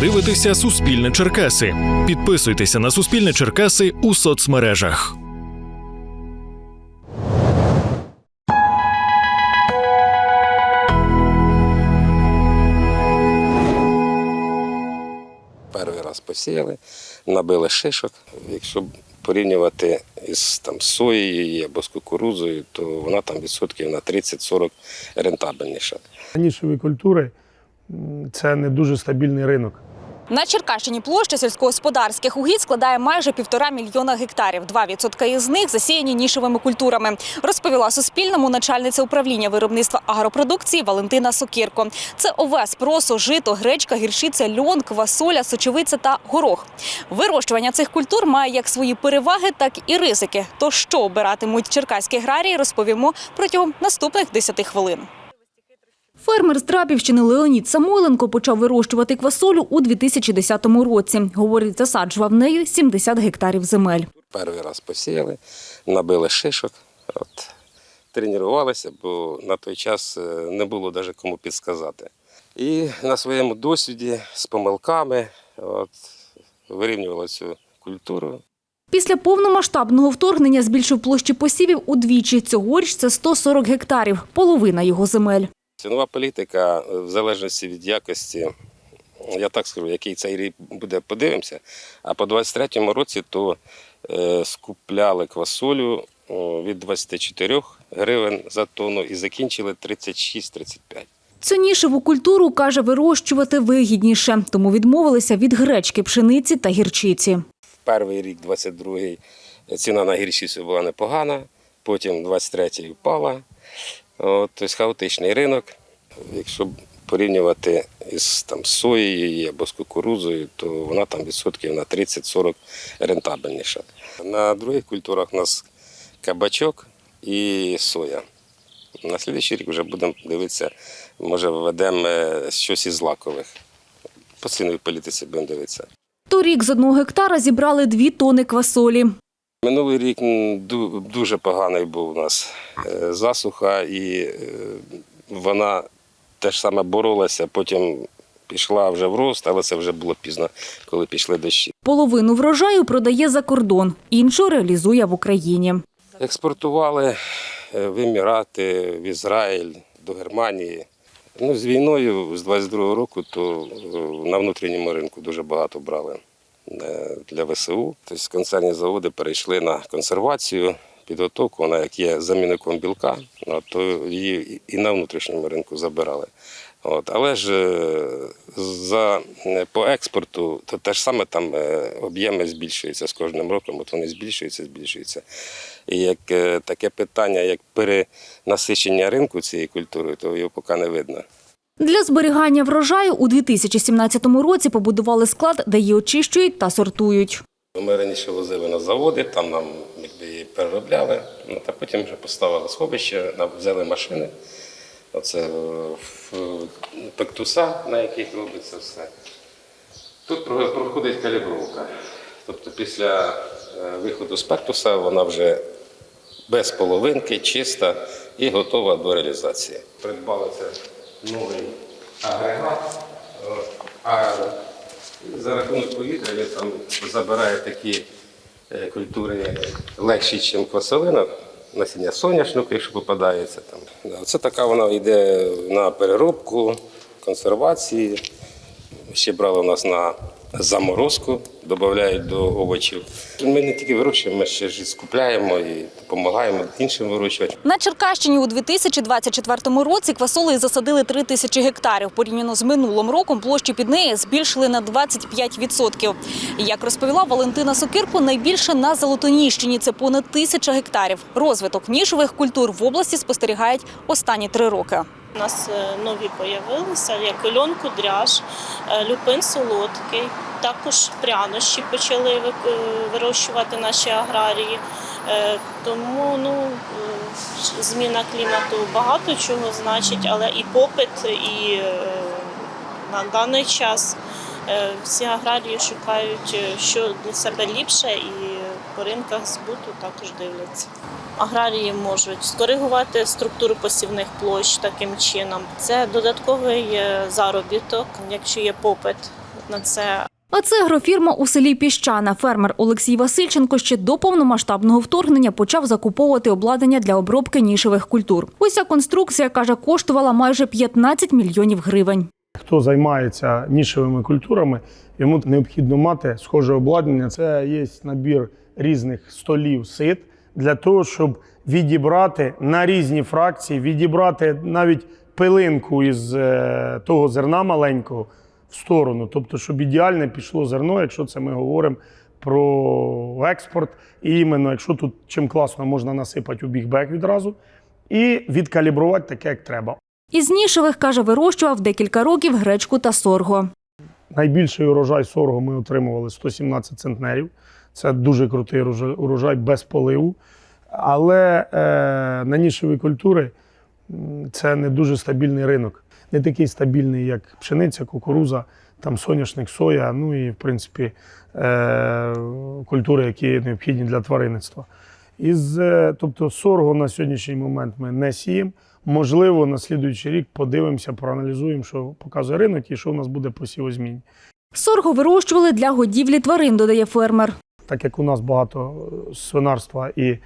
дивитеся Суспільне Черкаси. Підписуйтеся на Суспільне Черкаси у соцмережах. Перший раз посіяли, набили шишок. Якщо порівнювати із там, соєю або з кукурудзою, то вона там відсотків на 30-40 рентабельніша. Нішеві культури це не дуже стабільний ринок. На Черкащині площа сільськогосподарських угідь складає майже півтора мільйона гектарів. Два відсотка із них засіяні нішевими культурами. Розповіла Суспільному начальниця управління виробництва агропродукції Валентина Сокірко. Це овес, просо, жито, гречка, гірчиця, льон, квасоля, сочевиця та горох. Вирощування цих культур має як свої переваги, так і ризики. То що обиратимуть черкаські аграрії, розповімо протягом наступних 10 хвилин. Фермер з Драбівщини Леонід Самойленко почав вирощувати квасолю у 2010 році. Говорить, засаджував нею 70 гектарів земель. Перший раз посіяли, набили шишок, от, тренувалися, бо на той час е, не було навіть кому підсказати. І на своєму досвіді з помилками от, вирівнювали цю культуру. Після повномасштабного вторгнення збільшив площі посівів удвічі. Цьогоріч це 140 гектарів, половина його земель. Цінова політика е, в залежності від якості, я так скажу, який цей рік буде, подивимося. А по 23-му році то е, скупляли квасолю від 24 гривень за тонну і закінчили 36-35. Цю нішеву культуру, каже, вирощувати вигідніше, тому відмовилися від гречки, пшениці та гірчиці. В перший рік, 22-й, ціна на гірчицю була непогана, потім 23-й впала. От, тобто хаотичний ринок. Якщо порівнювати із там, соєю або з кукурудзою, то вона там відсотків на 30-40 рентабельніша. На других культурах у нас кабачок і соя. На слідчий рік вже будемо дивитися, може введемо е, щось із злакових. По ціновій політиці будемо дивитися. Торік з одного гектара зібрали дві тони квасолі. Минулий рік дуже поганий був у нас е, засуха, і е, вона теж саме боролася, потім пішла вже в рост, але це вже було пізно, коли пішли дощі. Половину врожаю продає за кордон, іншу реалізує в Україні. Експортували е, в Емірати, в Ізраїль, до Германії. Ну, з війною з 22-го року то на внутрішньому ринку дуже багато брали для ВСУ. Тобто концерні заводи перейшли на консервацію, підготовку, вона як є замінником білка, то її і на внутрішньому ринку забирали. От. Але ж е, за, е, по експорту то те ж саме там е, об'єми збільшуються з кожним роком, от вони збільшуються, збільшуються. І як е, таке питання, як перенасичення ринку цією культурою, то його поки не видно. Для зберігання врожаю у 2017 році побудували склад, де її очищують та сортують. Ми раніше возили на заводи, там нам якби, її переробляли, ну, та потім вже поставили сховище, взяли машини. Оце е, пектуса, на яких робиться все. Тут проходить калібровка. Тобто після е, виходу з пектуса вона вже без половинки, чиста і готова до реалізації. Придбали це новий агрегат. е, А за рахунок повітря він там забирає такі е, культури легші, ніж квасолина. Насіння соняшнику, якщо попадається там. Це така вона йде на переробку, консервації. Ще брали у нас на заморозку, додають до овочів. Ми не тільки вирощуємо, ми ще ж і скупляємо і допомагаємо іншим вирощувати. На Черкащині у 2024 році квасоли засадили 3 тисячі гектарів. Порівняно з минулим роком площі під неї збільшили на 25%. Як розповіла Валентина Сокирко, найбільше на Золотоніщині – це понад тисяча гектарів. Розвиток нішових культур в області спостерігають останні три роки. У нас е, нові появилися, як льон кудряш, е, люпин солодкий. Також прянощі почали е, вирощувати наші аграрії. Тому ну, зміна клімату багато чого значить, але і попит, і на даний час всі аграрії шукають, що для себе ліпше, і по ринках збуту також дивляться. Аграрії можуть скоригувати структуру посівних площ таким чином. Це додатковий е, заробіток, якщо є попит на це. А це агрофірма у селі Піщана. Фермер Олексій Васильченко ще до повномасштабного вторгнення почав закуповувати обладнання для обробки нішевих культур. Ось ця конструкція, каже, коштувала майже 15 мільйонів гривень. Хто займається нішевими культурами, йому необхідно мати схоже обладнання. Це є набір різних столів сит для того, щоб відібрати на різні фракції, відібрати навіть пилинку із е, того зерна маленького в сторону. Тобто, щоб ідеальне пішло зерно, якщо це ми говоримо про експорт. І іменно, якщо тут чим класно можна насипати у бігбек відразу і відкалібрувати таке, як треба. Із нішевих, каже, вирощував декілька років гречку та сорго. Найбільший урожай сорго ми отримували 117 центнерів. Це дуже крутий урожай- без поливу. Але е, на нішеві культури це не дуже стабільний ринок. Не такий стабільний, як пшениця, кукуруза, там соняшник, соя, ну і в принципі е, культури, які необхідні для тваринництва. Із, е, тобто сорго на сьогоднішній момент ми не сіємо. Можливо, на слідуючий рік подивимося, проаналізуємо, що показує ринок і що в нас буде по сівозміні. Сорго вирощували для годівлі тварин, додає фермер. Так як у нас багато е, свинарства і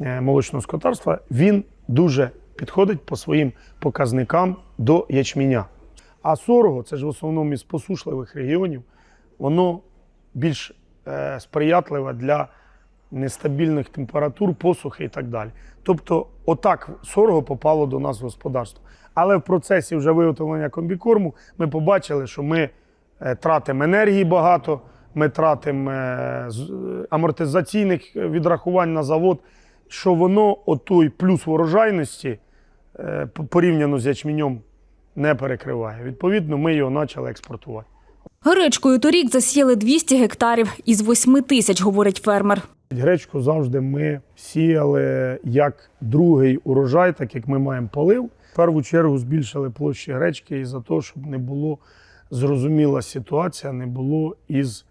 е, молочного скотарства, він дуже підходить по своїм показникам до ячменя. А сорго це ж в основному із посушливих регіонів, воно більш е, сприятливе для нестабільних температур, посухи і так далі. Тобто, отак сорго попало до нас в господарство. Але в процесі вже виготовлення комбікорму ми побачили, що ми тратимо енергії багато, ми тратимо е, е, амортизаційних відрахувань на завод, що воно отой плюс ворожайності е, порівняно з ячменем не перекриває. Відповідно, ми його почали експортувати. Гречкою торік засіяли 200 гектарів із 8 тисяч, говорить фермер. Гречку завжди ми сіяли як другий урожай, так як ми маємо полив. В першу чергу збільшили площі гречки і за те, щоб не було зрозуміла ситуація, не було із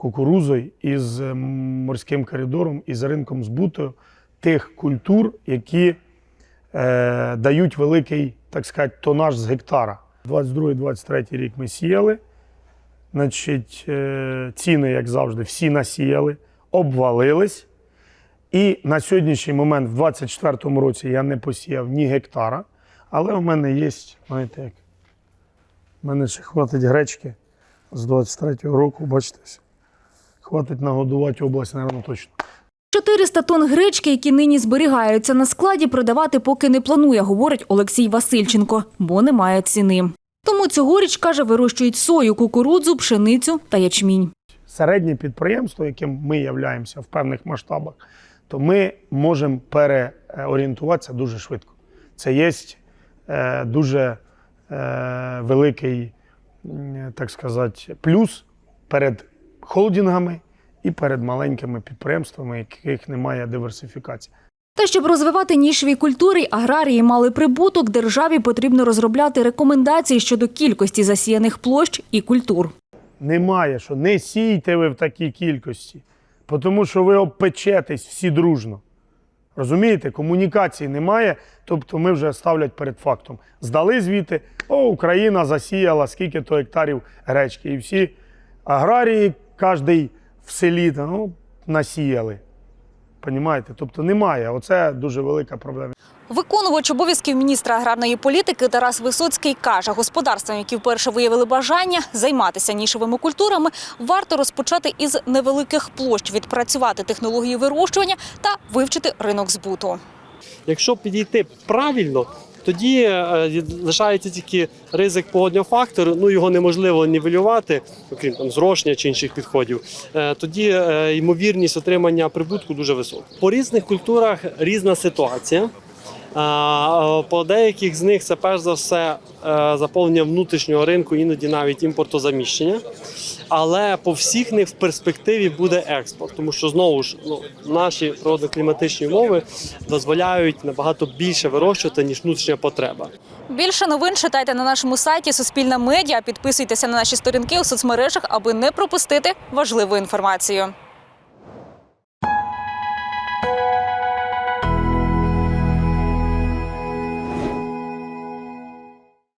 кукурузою, із ем, морським коридором, із ринком збуту тих культур, які е, дають великий, так сказати, тонаж з гектара. 22-23 рік ми сіяли. Значить, е, ціни, як завжди, всі насіяли, обвалились. І на сьогоднішній момент, в 24-му році, я не посіяв ні гектара, але в мене є, знаєте як, в мене ще хватить гречки з 23-го року, бачите. Хватить нагодувати область, мабуть, точно. 400 тонн гречки, які нині зберігаються на складі, продавати поки не планує, говорить Олексій Васильченко, бо немає ціни. Тому цьогоріч, каже, вирощують сою, кукурудзу, пшеницю та ячмінь. середнє підприємство, яким ми являємося в певних масштабах, то ми можемо переорієнтуватися дуже швидко. Це є е, дуже е, великий, так сказати, плюс перед холдингами і перед маленькими підприємствами, яких немає диверсифікації. Та щоб розвивати нішеві культури, аграрії мали прибуток, державі потрібно розробляти рекомендації щодо кількості засіяних площ і культур. Немає, що не сійте ви в такій кількості, тому що ви обпечетесь всі дружно. Розумієте, комунікації немає, тобто ми вже ставлять перед фактом. Здали звіти, о, Україна засіяла скільки то гектарів гречки. І всі аграрії, кожен в селі ну, насіяли. Понімаєте? Тобто немає. Оце дуже велика проблема. Виконувач обов'язків міністра аграрної політики Тарас Висоцький каже, господарствам, які вперше виявили бажання займатися нішевими культурами, варто розпочати із невеликих площ, відпрацювати технології вирощування та вивчити ринок збуту. Якщо підійти правильно, тоді е, лишається тільки ризик погодного фактору, ну його неможливо нівелювати, окрім там зрошення чи інших підходів. Е, Тоді е, ймовірність отримання прибутку дуже висока. По різних культурах різна ситуація. Е, По деяких з них це перш за все е, заповнення внутрішнього ринку, іноді навіть імпортозаміщення. Але по всіх них в перспективі буде експорт, тому що знову ж ну, наші природно-кліматичні умови дозволяють набагато більше вирощувати ніж внутрішня потреба. Більше новин читайте на нашому сайті Суспільна медіа. Підписуйтеся на наші сторінки у соцмережах, аби не пропустити важливу інформацію.